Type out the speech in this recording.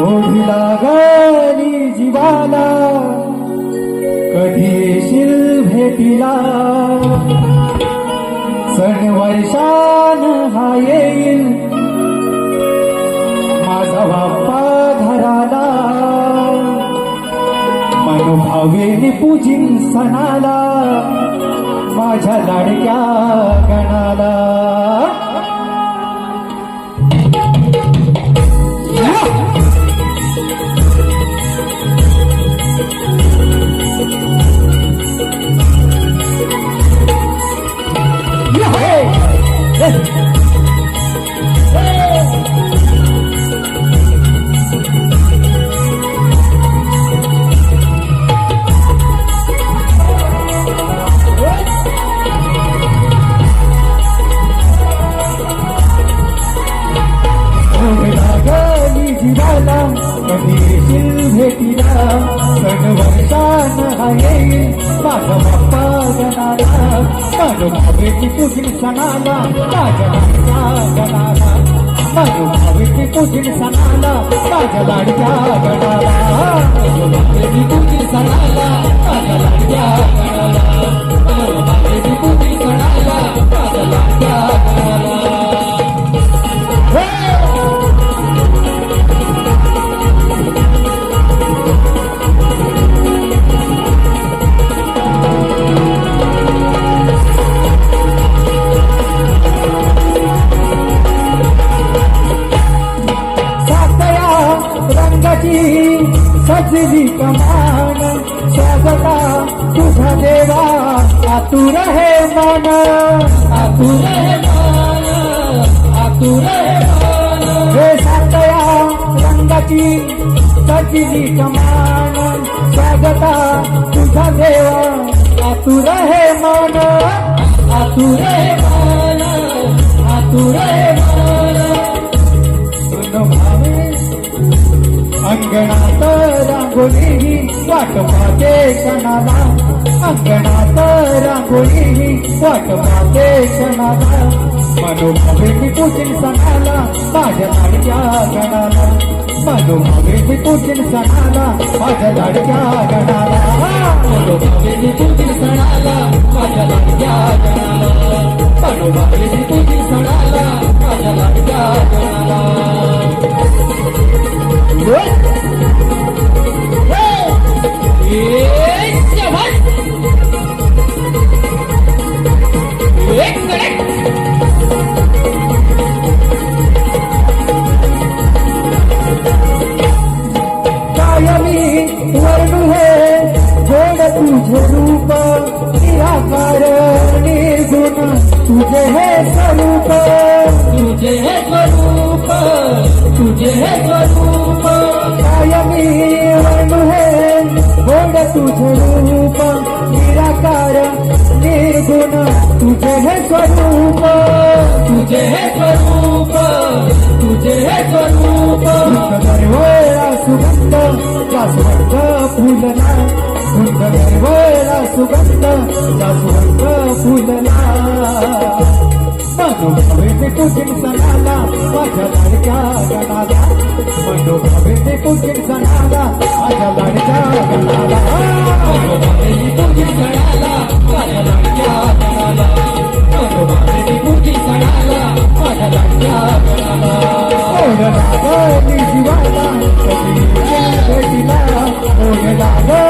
ओढी लागली जीवाला कधी येशील भेटीला? सण वर्षान हा येईल माझा बाप्पा घराला. मनोभावे पूजिन सणाला माझ्या लाडक्या लागली जीवाला कधी येशील भेटीला गणवर्षान हा येईल माझा बाप्पा गणाला माझ्या भावेची पूजिन सणाला माझ्या लाडक्या गणाला माझ्या भावेची पूजिन सणाला माझ्या लाडक्या गणाला. माझ्या भावेची पूजिन सणाला माझ्या लाडक्या गणाला. हाजरी कमान सबका तुझा देवा। आतू रहे माना, आतू रहे माना, आतू रहे माना। हे की रंगाची कजरी कमान स्वागता तुझा देवा। आतू रहे माना, आतू रहे माना, आतू रहे माना। सुनो भावे, अंगना रांगोळी वाट पाहते क्षणाला अंगणात रांगोळी वाट पाहते क्षणाला मनोभावे मी पूजन सणाला माझ्या लाडक्या गणाला. मनोभावे मी पूजन सणाला माझ्या लाडक्या गणाला. मनोभावे मी पूजन सणाला माझ्या लाडक्या गणाला. मनोभावे मी पूजन तुझे हे स्वरूप। तुझे हे स्वरूप। तुझे है स्वरूप। कायमी वर्णू हे गोड तुझे रूप। निराकार निर्गुण तुझे है स्वरूप। तुझे है स्वरूप। तुझे है स्वरूप। दरवेळा सुगंध जास्वंद फुलला दरवेळा सुगंध जास्वंद फुलला मनोभावे ते सणाला माझ्या लाडक्या गणाला सणाला माझ्या लाडक्या गणाला सणाला माझ्या लाडक्या गणाला सणाला माझ्या लाडक्या गणाला ओढ लागली जीवाला कधी भेटीला ओढ लागली